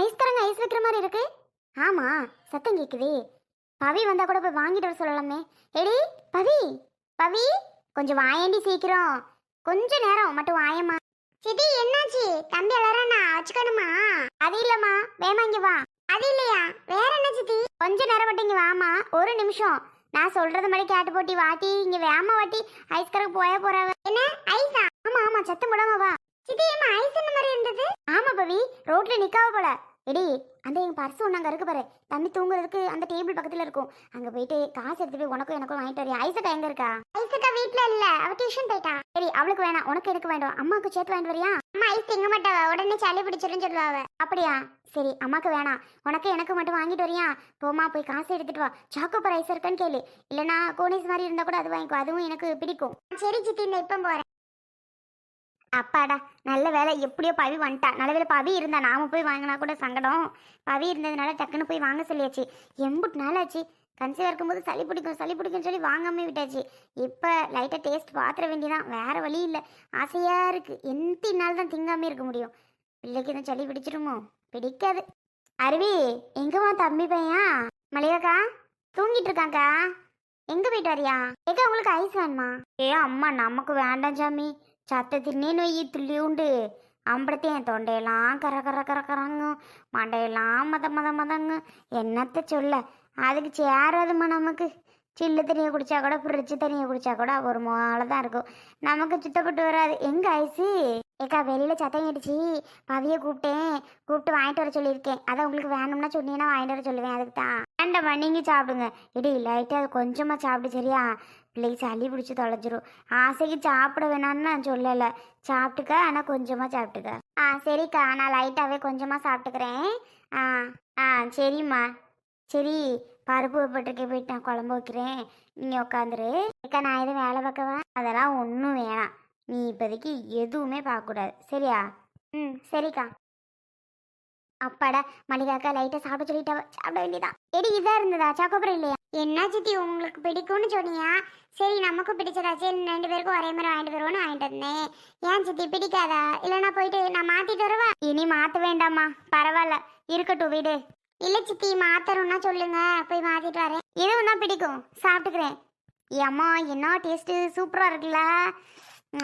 Ice தரங்க ice வைக்கிற மாதிரி இருக்கு? ஆமா சத்தம் கேக்குது. பவி வந்தா கூட போய் வாங்கிட்டு வர சொல்லலாமே. எடி பவி பவி கொஞ்சம் வாயண்டி சீக்கிரம். கொஞ்ச நேரம் மட்டும் வாயம்மா. சிதி என்னாச்சு? தம்பி எல்லாரும் நான் வச்சுக்கணுமா? அது இல்லம்மா வேமா இங்க வா. அது இல்லையா? வேற என்ன சித்தி? கொஞ்ச நேரம் மட்டும் இங்க வாமா ஒரு நிமிஷம். நான் சொல்றது மாதிரி கேட்டு போட்டி வாட்டி இங்க வேமா வாட்டி ஐஸ் கருக்கு போய போறாவ. என்ன ஐஸா? ஆமா ஆமா சத்தம் போடாம வா. சித்தி ஏமா ஐஸ் என்ன மாதிரி இருந்தது? ஆமா பவி ரோட்ல நிக்காவ போல. எடி அந்த எங்க பர்ஸ் ஒன்று அங்கே இருக்கு பாரு. தம்பி தூங்குறதுக்கு அந்த டேபிள் பக்கத்துல இருக்கும். அங்க போயிட்டு காசு எடுத்து போய் உனக்கும் எனக்கும் வாங்கிட்டு வரியா? ஐசக்கா எங்க இருக்கா? ஐசக்கா வீட்ல இல்ல. அவ டியூஷன் போயிட்டா. சரி அவளுக்கு வேணாம். உனக்கு எனக்கு வேண்டாம் அம்மாக்கு சேர்த்து வாங்கிட்டு வரியா? அம்மா ஐஸ் திங்க மாட்டாவ உடனே சளி பிடிச்சிருன்னு சொல்லுவாவ அப்படியா? சரி அம்மாக்கு வேணாம். உனக்கு எனக்கு மட்டும் வாங்கிட்டு வரியா? போமா போய் காசு எடுத்துட்டு வா. சாக்கோ ஐஸ் இருக்கான்னு கேளு. இல்லனா கோனிஸ் மாதிரி இருந்தா கூட அது வாங்கிக்கோ. அதுவும் எனக்கு பிடிக்கும். சரி சித்தி இந்த இப்ப போறேன். அப்பாடா நல்ல வேலை எப்படியோ பவி வந்துட்டா. நல்ல வேலை பவி இருந்தா நாம போய் வாங்கினா கூட சங்கடம். பவி இருந்ததுனால டக்குன்னு போய் வாங்க சொல்லியாச்சு. எம்புட்டு நாள் ஆச்சு கன்சீவ் இருக்கும்போது சளி பிடிக்கும் சளி பிடிக்கும்னு சொல்லி வாங்காம விட்டாச்சு. இப்போ லைட்டாக டேஸ்ட் பாத்திர வேண்டிதான் வேற வழி இல்லை. ஆசையாக இருக்கு. எந்த நாள் தான் திங்காம இருக்க முடியும். பிள்ளைக்கு எதுவும் சளி பிடிச்சிருமோ? பிடிக்காது. அருவி எங்கம்மா தம்பி பையன்? மளிகாக்கா தூங்கிட்டு இருக்காங்கக்கா எங்க போயிட்டு வரியா? ஏக்கா உங்களுக்கு ஐஸ் வேணுமா? ஏ அம்மா நமக்கு வேண்டாம் சாமி. சத்த தின்னே நொய் துள்ளியுண்டு என் தொண்டையெல்லாம் கர கர கர கரங்கு மண்டையெல்லாம் மத மத மதங்கு என்னத்த சொல்ல? அதுக்கு சேராதுமா நமக்கு. சில்லு தண்ணியை குடிச்சா கூட ஃப்ரிட்ஜு தண்ணியை குடிச்சா கூட ஒரு மாலை தான் இருக்கும். நமக்கு சுத்தப்பட்டு வராது. எங்க ஐசி? ஏக்கா வெளியில சத்தம் கேட்டுச்சு. பவியை கூப்பிட்டேன். கூப்பிட்டு வாங்கிட்டு வர சொல்லியிருக்கேன். அதை உங்களுக்கு வேணும்னா சொன்னீங்கன்னா வாங்கிட்டு வர சொல்லுவேன். அதுக்கு தான் வேண்டாம்மா நீங்க சாப்பிடுங்க. இடி லைட்டாக அது கொஞ்சமாக சாப்பிடு சரியா? பிள்ளைக்கு சளி பிடிச்சி தொலைஞ்சிரும். ஆசைக்கு சாப்பிட வேணாம்னு நான் சொல்லலை. சாப்பிட்டுக்க ஆனால் கொஞ்சமாக சாப்பிட்டுக்க. ஆ சரிக்கா நான் லைட்டாகவே கொஞ்சமாக சாப்பிட்டுக்கிறேன். ஆ ஆ சரிம்மா. சரி பருப்பு வைப்பட்டுருக்கே போயிட்டு நான் குழம்பு வைக்கிறேன். நீ உட்காந்துரு அக்கா நான் எதுவும் வேலை பார்க்கவா? அதெல்லாம் ஒன்றும் வேணாம். நீ இப்போதைக்கு எதுவுமே பார்க்கக்கூடாது. சரியா? ம் சரிக்கா. அப்பாடா மளிகாக்கா லைட்டாக சாப்பிட சொல்லிட்டா சாப்பிட வேண்டியதான் எடி இதாக இருந்ததா? சாக்கோபுரம் இல்லையா? என்ன சித்தி உங்களுக்கு பிடிக்கும்னு சொன்னியா? சரி நமக்கு பிடிச்சதாச்சு ரெண்டு பேருக்கும் ஒரே மாதிரி வாங்கிட்டு வருவோன்னு வாங்கிட்டு வந்தேன். ஏன் சித்தி பிடிக்காதா? இல்லைனா போயிட்டு நான் மாத்திட்டு வருவா? இனி மாத்த வேண்டாம்மா. பரவாயில்ல. இருக்கட்டும் வீடு. இல்ல சித்தி மாத்தணும்னா சொல்லுங்க. போய் மாத்திட்டு வரேன். இதுவும் தான் பிடிக்கும். சாப்பிட்டுக்கிறேன். ஏம்மா என்ன டேஸ்ட்டு சூப்பராக இருக்குல்ல.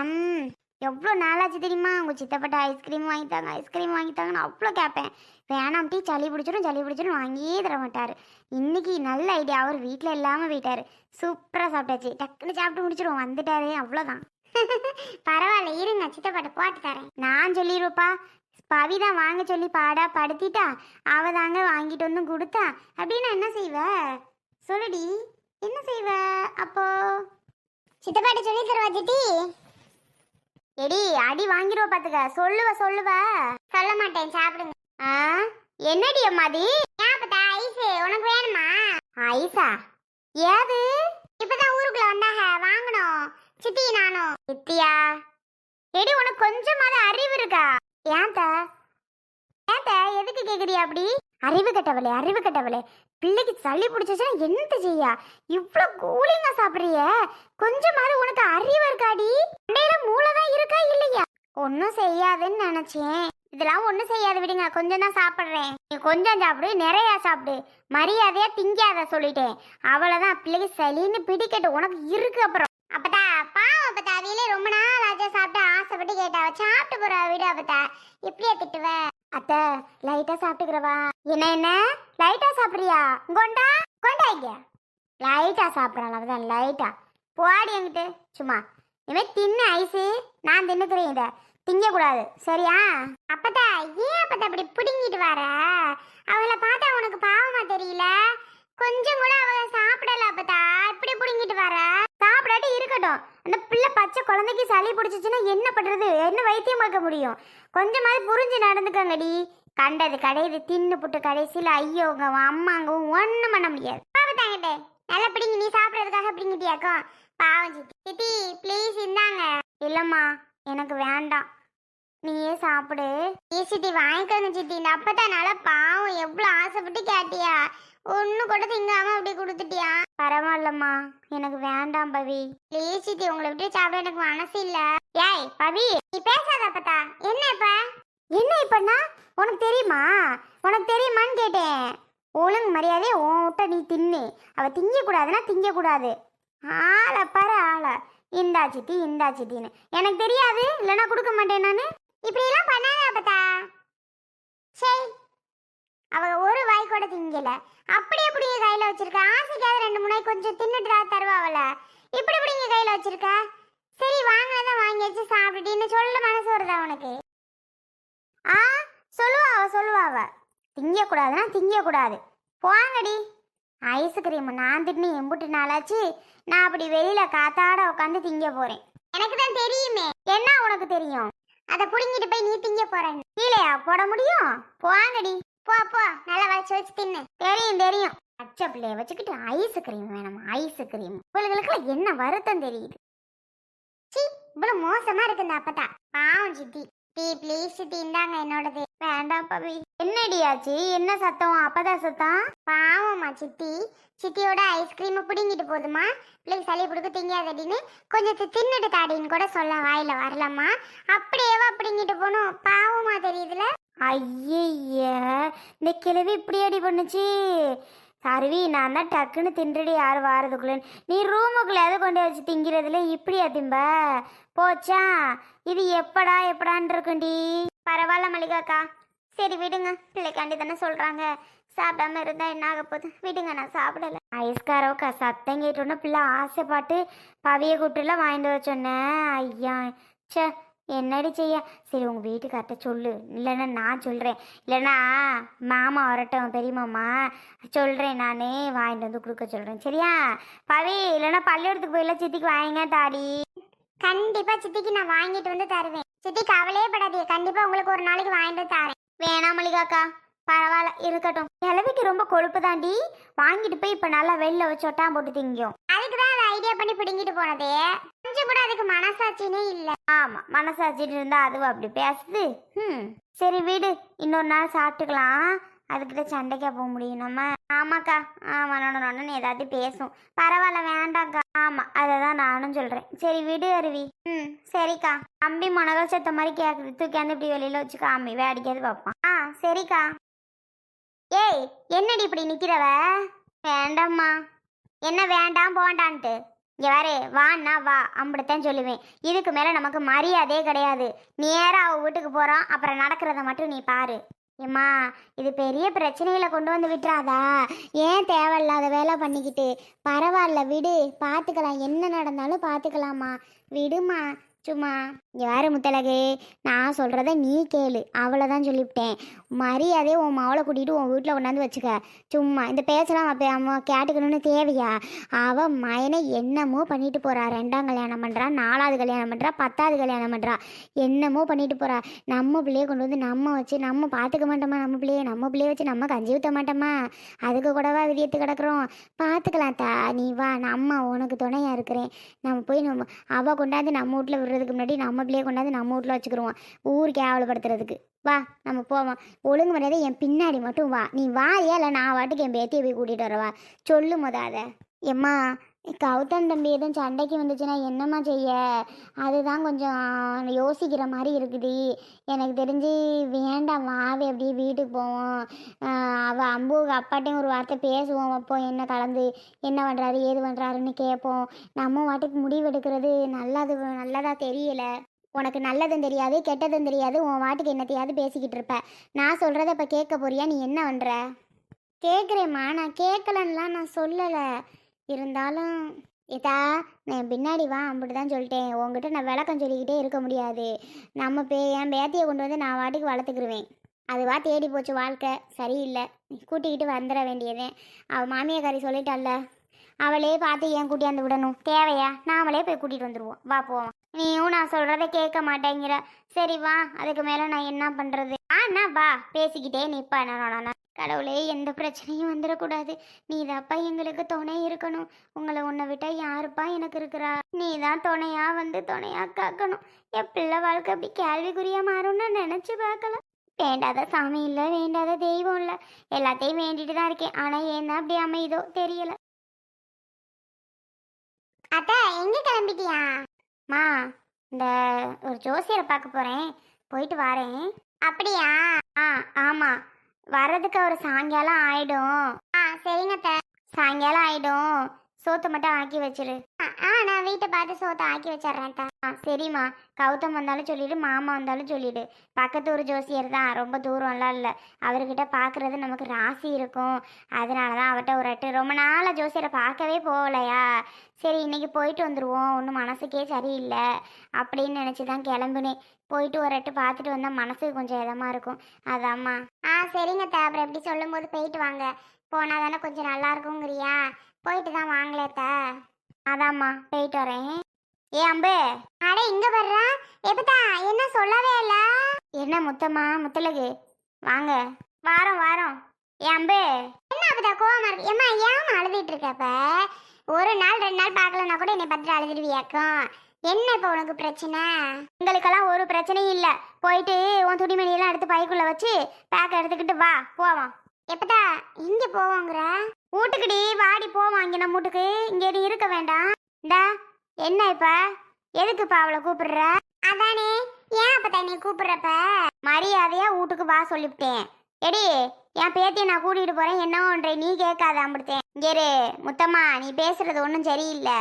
ம் எவ்வளோ நாளாச்சு தெரியுமா உங்கள் சித்தப்பட்ட ஐஸ்கிரீம் வாங்கித்தாங்க ஐஸ்கிரீம் வாங்கித்தாங்கன்னு அவ்வளோ கேட்பேன் வேணாம் டீ சளி பிடிச்சிடும் சளி பிடிச்சிடும் வாங்கியே தர மாட்டார் இன்னைக்கு நல்ல ஐடியா அவர் வீட்டில் இல்லாமல் போயிட்டாரு. சூப்பராக சாப்பிட்டாச்சு. டக்குன்னு சாப்பிட்டு முடிச்சிருவோம். வந்துட்டாரு. அவ்வளோதான் பரவாயில்ல இருங்க. சித்தப்பாட்ட போட்டு தரேன். நான் சொல்லிடுவேப்பா பவிதா தான் வாங்க சொல்லி பாடா படுத்திட்டா. அவ தாங்க வாங்கிட்டு வந்து கொடுத்தா. அப்படின்னா என்ன செய்வ? சொல்லுடி. என்ன செய்வ அப்போ? சித்தப்பாட்ட சொல்லி தருவா சித்தி. எடி அடி வாங்கிடுவ பாத்துக்க. சொல்லுவ சொல்லுவ. சொல்ல மாட்டேன். சாப்பிடுங்க. ஆ? என்னடி அம்மாதி ஏப்பதா உனக்கு வேணுமா? ஐசா ஏது இப்பதான் ஊருக்குள்ள வந்தாக வாங்கணும். சித்தி நானும் சித்தியா? எடி உனக்கு கொஞ்சமாவது அறிவு இருக்கா? ஏன்த ஏன்த எதுக்கு கேக்குறியா அப்படி? அறிவு கட்டவளே அறிவு கட்டவளே. பிள்ளைக்கு சளி பிடிச்சிச்சுன்னா என்னத்த செய்யா? இவ்ளோ கூலிங்கா சாப்பிட்றிய. கொஞ்சமாவது உனக்கு அறிவு இருக்காடி. மண்டையில மூளை தான் இருக்கா இல்லையா? ஒன்றும் செய்யாதுன்னு நினைச்சேன். இதெல்லாம் ஒன்றும் செய்யாது விடுங்க. கொஞ்சம் தான் சாப்பிட்றேன். நீ கொஞ்சம் சாப்பிடு நிறையா சாப்பிடு. மரியாதையாக திங்காத சொல்லிட்டேன். அவ்வளோதான் பிள்ளைக்கு சளின்னு பிடிக்கட்டும் உனக்கு இருக்கு அப்புறம். அப்பதா பாவம் அப்பதா அவையிலே ரொம்ப நாள் ஆச்சா சாப்பிட்டு ஆசைப்பட்டு கேட்டாவ சாப்பிட்டு போறா. விடு அப்பதா எப்படியா திட்டுவ? அத்தை லைட்டா சாப்பிட்டுக்கிறவா? என்ன என்ன? லைட்டா சாப்பிடுறியா? கொண்டா? கொண்டா இங்க லைட்டா சாப்பிட்றான் அவதான் லைட்டா போடி என்கிட்ட. சும்மா. இனிமேல் தின்னு ஐஸு நான் தின்னுக்கிறேன் இதை திங்கக்கூடாது. சரியா? அப்பத்தா ஏன் அப்பத்தா அப்படி பிடுங்கிட்டு வர? அவளை பார்த்தா உனக்கு பாவமா தெரியல? கொஞ்சம் கூட அவ சாப்பிடல அப்பத்தா. இப்படி பிடுங்கிட்டு வர? சாப்பிடாட்டி இருக்கட்டும். அந்த பிள்ளை பச்சை குழந்தைக்கு சளி பிடிச்சிச்சுன்னா என்ன பண்றது? என்ன வைத்தியம் பார்க்க முடியும்? கொஞ்சமாவது புரிஞ்சு நடந்துக்கங்கடி. கண்டது கடையுது தின்னு புட்டு கடைசியில் ஐயோங்க அம்மாங்க ஒன்றும் பண்ண முடியாது. பாவத்தாங்கிட்டே நல்லா பிடிங்க நீ சாப்பிட்றதுக்காக பிடிங்கிட்டியாக்கோ பாவம் சித்தி. சித்தி ப்ளீஸ் இந்தாங்க. இல்லைம்மா எனக்கு வேண்டாம். நீயே சாப்பிடு. நீ சித்தி வாங்கிக்கோங்க சித்தி. இந்த அப்பத்தானால பாவம் எவ்வளோ ஆசைப்பட்டு கேட்டியா? ஒன்று கூட திங்காம அப்படி கொடுத்துட்டியா? பரவாயில்லம்மா. எனக்கு வேண்டாம் பவி. ப்ளீஸ் சித்தி உங்களை விட்டு சாப்பிட எனக்கு மனசு இல்ல. ஏய் பவி நீ பேசாத அப்பத்தா. என்ன இப்ப? என்ன இப்பன்னா? உனக்கு தெரியுமா? உனக்கு தெரியுமான்னு கேட்டேன். ஒழுங்கு மரியாதை உன் விட்ட நீ தின்னு. அவ திங்கக்கூடாதுன்னா திங்கக்கூடாது. ஆளை பாரு ஆளை. இந்தா சித்தி இந்தா சித்தின்னு. எனக்கு தெரியாது. இல்லைன்னா கொடுக்க மாட்டேன் நான். இப்படியெல்லாம் பண்ணாத பார்த்தா சரி அவங்க ஒரு வாய் கூட திங்கல. அப்படி இப்படி கையில வச்சிருக்க? ஆசைக்காவது ரெண்டு மூணு கொஞ்சம் தின்னுட்டு தருவாவல இப்படி இப்படி இங்க கையில வச்சிருக்க? சரி வாங்கினதான் வாங்கி வச்சு சாப்பிட்டுட்டு சொல்ல மனசு வருதா உனக்கு? ஆ சொல்லுவாவ சொல்லுவாவ திங்கக்கூடாதுன்னா திங்கக்கூடாது. போங்கடி. ஐஸ்கிரீம் நான் தின்னு எம்புட்டு நாளாச்சு. நான் அப்படி வெளியில காத்தாட உட்காந்து திங்க போறேன். எனக்கு தான் தெரியுமே. என்ன உனக்கு தெரியும்? அதை புடுங்கிட்டு போய் நீ திங்க போறேன் கீழேயா? போட முடியும்? போங்கடி போ போ. நல்லா வச்சு வச்சு தின்னு. தெரியும் தெரியும். பச்சை பிள்ளைய வச்சுக்கிட்டு ஐஸ்கிரீம் வேணும்? ஐஸ்கிரீம் இவளுகளுக்கு என்ன வருத்தம் தெரியுது. சி இவ்வளவு மோசமா இருக்கு இந்த அப்பத்தா. பாவம் சித்தி. டீ ப்ளீஸ் சித்தி இந்தாங்க என்னோடது. வேண்டாம் பவி. என்னடி ஆச்சு? என்ன சத்தம்? அப்பதான் சத்தம்? பாவம்மா சித்தி. சித்தியோட ஐஸ்கிரீம் பிடுங்கிட்டு போதுமா? பிள்ளைக்கு சளி பிடிக்க திங்காதடின்னு கொஞ்சம் தி- தின்னுட்டு தாடின்னு கூட சொல்ல வாயில வரலம்மா. அப்படியேவா பிடுங்கிட்டு போகணும் பாவமா தெரியுதுல. ஐய இந்த கிழவி இப்படி அடி பண்ணுச்சு. சருவி நான் தான் டக்குன்னு தின்றுடி யார் வாரதுக்குள்ளேன்னு நீ ரூமுக்குள்ளேயாவது கொண்டு வச்சு திங்கிறதுல இப்படியா திம்ப? போச்சா? இது எப்படா எப்படான்னு இருக்குண்டி? பரவாயில்ல மல்லிகாக்கா. சரி விடுங்க. பிள்ளைக்காண்டி தானே சொல்கிறாங்க சாப்பிடாம இருந்தால் என்ன ஆக போகுது? விடுங்க நான் சாப்பிடல. ஐஸ்காரோக்கா சத்தம் கேட்டோன்னே பிள்ளை ஆசைப்பட்டு பவிய கூட்டுல வாங்கிட்டு வர ஐயா சே என்னடி செய்ய? சரி உங்கள் வீட்டுக்கார்ட்ட சொல்லு. இல்லைன்னா நான் சொல்கிறேன் இல்லைன்னா மாமா வரட்டும் பெரியமாமா சொல்கிறேன் நானே. வாங்கிட்டு வந்து கொடுக்க சொல்கிறேன் சரியா? பவி இல்லைன்னா பள்ளிக்கூடத்துக்கு போயில சித்திக்கு வாங்க தாடி. கண்டிப்பா சித்திக்கு நான் வாங்கிட்டு வந்து தருவேன். சித்தி கவலையே படாதீங்க. கண்டிப்பா உங்களுக்கு ஒரு நாளைக்கு வாங்கிட்டு தரேன். வேணாம் மல்லிகாக்கா. பரவாயில்ல இருக்கட்டும். கிழவிக்கு ரொம்ப கொழுப்பு தாண்டி வாங்கிட்டு போய் இப்ப நல்லா வெளில வச்சு ஒட்டாம் போட்டு திங்கும் அதுக்கு தான் அதை ஐடியா பண்ணி பிடுங்கிட்டு போனதே. கொஞ்சம் கூட அதுக்கு மனசாட்சினே இல்ல. ஆமா மனசாட்சின்னு இருந்தா அதுவும் அப்படி பேசுது. ம் சரி வீடு இன்னொரு நாள் சாப்பிட்டுக்கலாம். அதுக்கிட்ட சண்டைக்கா போக முடியும் நம்ம. ஆமாக்கா ஆமா நொன்னு ஏதாவது பேசும். பரவாயில்ல வேண்டாம்க்கா. ஆமா அதை தான் நானும் சொல்றேன். சரி விடு அருவி. ம் சரிக்கா. அம்பி முனகல் செத்த மாதிரி கேக்குது. தூக்கியாந்து இப்படி வெளியில வச்சு காமி வேடிக்கையாவது பார்ப்பான். ஆ சரிக்கா. ஏய் என்னடி இப்படி நிக்கிறவ? வேண்டாம்மா. என்ன வேண்டாம் போண்டான்ட்டு இங்கே வேறு வான்னா வா. அப்படித்தான் சொல்லுவேன். இதுக்கு மேலே நமக்கு மரியாதையே கிடையாது. நேராக அவள் வீட்டுக்கு போகிறோம் அப்புறம் நடக்கிறத மட்டும் நீ பாரு. ஏம்மா இது பெரிய பிரச்சனையில் கொண்டு வந்து விட்டுறாதா? ஏன் தேவையில்லாத வேலை பண்ணிக்கிட்டு? பரவாயில்ல விடு. பார்த்துக்கலாம் என்ன நடந்தாலும் பார்த்துக்கலாமா விடுமா சும்மா இங்க யாரு முத்தலகு நான் சொல்கிறத நீ கேளு. அவ்வளோதான் சொல்லிவிட்டேன். மரியாதையே உன் மாவளை கூட்டிகிட்டு உன் வீட்டில் கொண்டாந்து வச்சுக்க. சும்மா இந்த பேசலாம் அப்போ அவன் கேட்டுக்கணும்னு தேவையா? அவன் மயனை என்னமோ பண்ணிட்டு போகிறா ரெண்டாம் கல்யாணம் பண்ணுறா நாலாவது கல்யாணம் பண்ணுறா பத்தாவது கல்யாணம் பண்ணுறா என்னமோ பண்ணிட்டு போகிறா நம்ம பிள்ளையை கொண்டு வந்து நம்ம வச்சு நம்ம பார்த்துக்க மாட்டோமா நம்ம பிள்ளைய? நம்ம பிள்ளைய வச்சு நம்ம கஞ்சி ஊற்ற மாட்டோமா? அதுக்கு கூடவா விதியத்து கிடக்குறோம்? பார்த்துக்கலாம் தா. நீ வா நம்ம உனக்கு துணையாக இருக்கிறேன். நம்ம போய் நம்ம அவள் கொண்டாந்து நம்ம வீட்டில் விடுறதுக்கு முன்னாடி நம்ம பிள்ளைய கொண்டாந்து நம்ம வீட்டில் வச்சுக்கிடுவோம் ஊர் கேவலப்படுத்துறதுக்கு வா நம்ம போவோம். ஒழுங்கு மரியாதை என் பின்னாடி மட்டும் வா. நீ வாரியா இல்லை நான் வாட்டுக்கு என் பேத்தியை போய் கூட்டிகிட்டு வரவா? சொல்லு அதை. எம்மா கௌதம் தம்பி எதுவும் சண்டைக்கு வந்துச்சுன்னா என்னம்மா செய்ய? அதுதான் கொஞ்சம் யோசிக்கிற மாதிரி இருக்குது எனக்கு தெரிஞ்சு வேண்டாம் வாவே அப்படியே வீட்டுக்கு போவோம். அவள் அம்பு அப்பாட்டையும் ஒரு வார்த்தை பேசுவோம். வைப்போம் என்ன கலந்து என்ன பண்ணுறாரு ஏது பண்ணுறாருன்னு கேட்போம். நம்ம வாட்டுக்கு முடிவெடுக்கிறது நல்லது நல்லதாக தெரியல. உனக்கு நல்லதும் தெரியாது கெட்டதும் தெரியாது. உன் வாட்டுக்கு என்னத்தையாவது பேசிக்கிட்டு இருப்ப. நான் சொல்கிறத இப்போ கேட்க போறியா? நீ என்ன பண்ணுற கேட்குறேம்மா நான் கேட்கலன்னுலாம் நான் சொல்லலை. இருந்தாலும் இதா நான் பின்னாடி வா அப்படி தான் சொல்லிட்டேன். உங்ககிட்ட நான் விளக்கம் சொல்லிக்கிட்டே இருக்க முடியாது. நம்ம பே என் பேத்தியை கொண்டு வந்து நான் வாட்டிக்கு வளர்த்துக்கிருவேன். அதுவா தேடி போச்சு வாழ்க்கை. சரியில்லை. கூட்டிக்கிட்டு வந்துட வேண்டியதே. அவள் மாமியக்காரி சொல்லிட்டாள்ல. அவளே பார்த்து ஏன் கூட்டியாந்து விடணும்? தேவையா? நாமளே போய் கூட்டிகிட்டு வந்துடுவோம் வா போவோம். நீயும் நான் சொல்கிறத கேட்க மாட்டேங்கிற. சரி வா. அதுக்கு மேலே நான் என்ன பண்ணுறது ஆனா வா. பேசிக்கிட்டே நிற்பேன் நான் கடவுளே எந்த பிரச்சனையும் வந்துடக்கூடாது நீ தாப்பா எங்களுக்கு துணை இருக்கணும். உங்களை உன்னை விட்டா யாருப்பா எனக்கு இருக்கிறா? நீ தான் துணையா வந்து துணையா காக்கணும். என் பிள்ளை வாழ்க்கை அப்படி கேள்விக்குறியா மாறும்னு நினைச்சு பார்க்கல. வேண்டாத சாமி இல்லை வேண்டாத தெய்வம் இல்லை. எல்லாத்தையும் வேண்டிட்டு தான் இருக்கேன். ஆனால் ஏன் தான் அப்படி அமையுதோ தெரியல. அத்த எங்க கிளம்பிட்டியா? மா இந்த ஒரு ஜோசியரை பார்க்க போறேன். போயிட்டு வரேன். அப்படியா? ஆ ஆமா. வர்றதுக்கு ஒரு சாயங்காலம் ஆயிடும். ஆ சரிங்க அத்தை. சாயங்காலம் ஆயிடும். சோத்தை மட்டும் ஆக்கி வச்சிரு. ஆ நான் வீட்டை பார்த்து சோத்தை ஆக்கி வச்சிடுறேன் அத்தை. ஆ சரிம்மா. கௌதம் வந்தாலும் சொல்லிடு மாமா வந்தாலும் சொல்லிடு. பக்கத்து ஊர் ஜோசியர் தான் ரொம்ப தூரம்லாம் இல்லை. அவர்கிட்ட பார்க்குறது நமக்கு ராசி இருக்கும். அதனால தான் அவர்கிட்ட ஒரு அட்டு ரொம்ப நாளாக ஜோசியரை பார்க்கவே போகலையா? சரி இன்னைக்கு போயிட்டு வந்துடுவோம் ஒன்றும் மனசுக்கே சரியில்லை. அப்படின்னு நினச்சி தான் கிளம்புனேன். போயிட்டு ஒரு அட்டு பார்த்துட்டு வந்தால் மனசுக்கு கொஞ்சம் இதமாக இருக்கும். அதாம்மா. ஆ சரிங்க தா அப்புறம் எப்படி சொல்லும்போது போயிட்டு வாங்க. போனால் தானே கொஞ்சம் நல்லா இருக்குங்கிறியா? போயிட்டு தான் வாங்கலேத்தா அதாம்மா போயிட்டு வரேன். ஏ அம்பு. அட இங்க வர்றா எப்பதா என்ன சொல்லவே இல்ல? என்ன முத்தம்மா முத்தலகு? வாங்க. வாரம் வாரம். ஏ அம்பு. என்ன அப்பதா கோவமா இருக்கு? ஏம்மா ஏமா அழுதுட்டு இருக்கப்ப ஒரு நாள் ரெண்டு நாள் பார்க்கலன்னா கூட என்னை பார்த்துட்டு அழுதுடுவியாக்கும் என்ன இப்போ உனக்கு பிரச்சனை? உங்களுக்கெல்லாம் ஒரு பிரச்சனையும் இல்லை. போயிட்டு உன் துணிமணியெல்லாம் எடுத்து பைக்குள்ளே வச்சு பேக் எடுத்துக்கிட்டு வா போவோம். எப்பதா? இங்கே போவோங்கிற? வீட்டுக்குடி வாடி போவோம் இங்கே நம்ம வீட்டுக்கு. இங்கே இருக்க வேண்டாம். இந்தா என்ன இப்போ? எதுக்குப்பா அவளை கூப்பிடுற? அதானே ஏன் அப்போ நீ கூப்பிடுறப்ப? மரியாதையாக வீட்டுக்கு வா சொல்லிவிட்டேன். எடி என் பேத்தியை நான் கூட்டிகிட்டு போகிறேன் என்ன ஒன்றை நீ கேட்காத அம்பிடுத்தேன் இங்கேரு முத்தம்மா நீ பேசுறது ஒன்றும் சரியில்லை.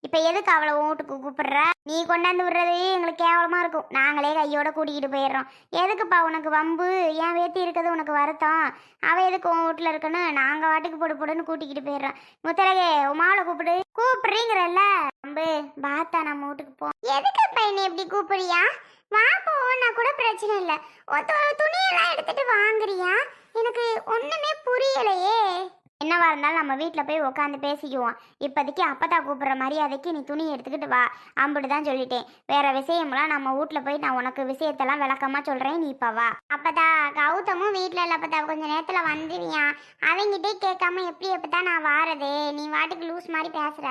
இப்ப எதுக்கு அவளை வீட்டுக்கு கூப்பிடுற? நீ கொண்டாந்து விடுறதே எங்களுக்கு கேவலமா இருக்கும். நாங்களே கையோட கூட்டிகிட்டு போயிடுறோம். எதுக்குப்பா உனக்கு வம்பு? என் வேத்தி இருக்கிறது உனக்கு வருத்தம். அவ எதுக்கு உன் வீட்டுல இருக்குன்னு நாங்க வாட்டுக்கு போடு போடுன்னு கூட்டிக்கிட்டு போயிடுறோம். முத்தலகே உமாவில் கூப்பிடு. கூப்பிடுறீங்கிறல்ல? வம்பு. பாத்தா நம்ம வீட்டுக்கு போ. எதுக்கு பையனை எப்படி கூப்பிடுறியா? வா போனா கூட பிரச்சனை இல்லை. ஒருத்தோட துணியெல்லாம் எடுத்துட்டு வாங்குறியா? எனக்கு ஒண்ணுமே புரியலையே. என்னவா இருந்தாலும் நம்ம வீட்டில் போய் உட்காந்து பேசிக்குவோம். இப்போதைக்கு அப்பத்தா கூப்பிடுற மரியாதைக்கு நீ துணி எடுத்துக்கிட்டு வா அம்புட்டு தான் சொல்லிட்டேன். வேற விஷயம்லாம் நம்ம வீட்டில் போய் நான் உனக்கு விஷயத்தெல்லாம் விளக்கமா சொல்றேன் நீ இப்போ வா. அப்பதா கௌதமும் வீட்டில் இல்லை அப்பதா கொஞ்சம் நேரத்தில் வந்துடுவியான் அவங்கிட்டே கேட்காம எப்படி எப்பதா நான் வாரது? நீ வாட்டுக்கு லூஸ் மாதிரி பேசுற.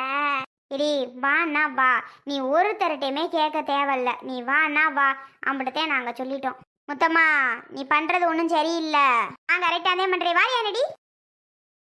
இடி வாண்ணா வா. நீ ஒருத்தர்கிட்டையுமே கேட்க தேவையில்ல. நீ வாண்ணா வா அம்பிட்டதே நாங்கள் சொல்லிட்டோம். முத்தம்மா நீ பண்றது ஒன்றும் சரியில்லை. நான் கரெக்டாக அதே பண்ணுறேன் வா என்னடி?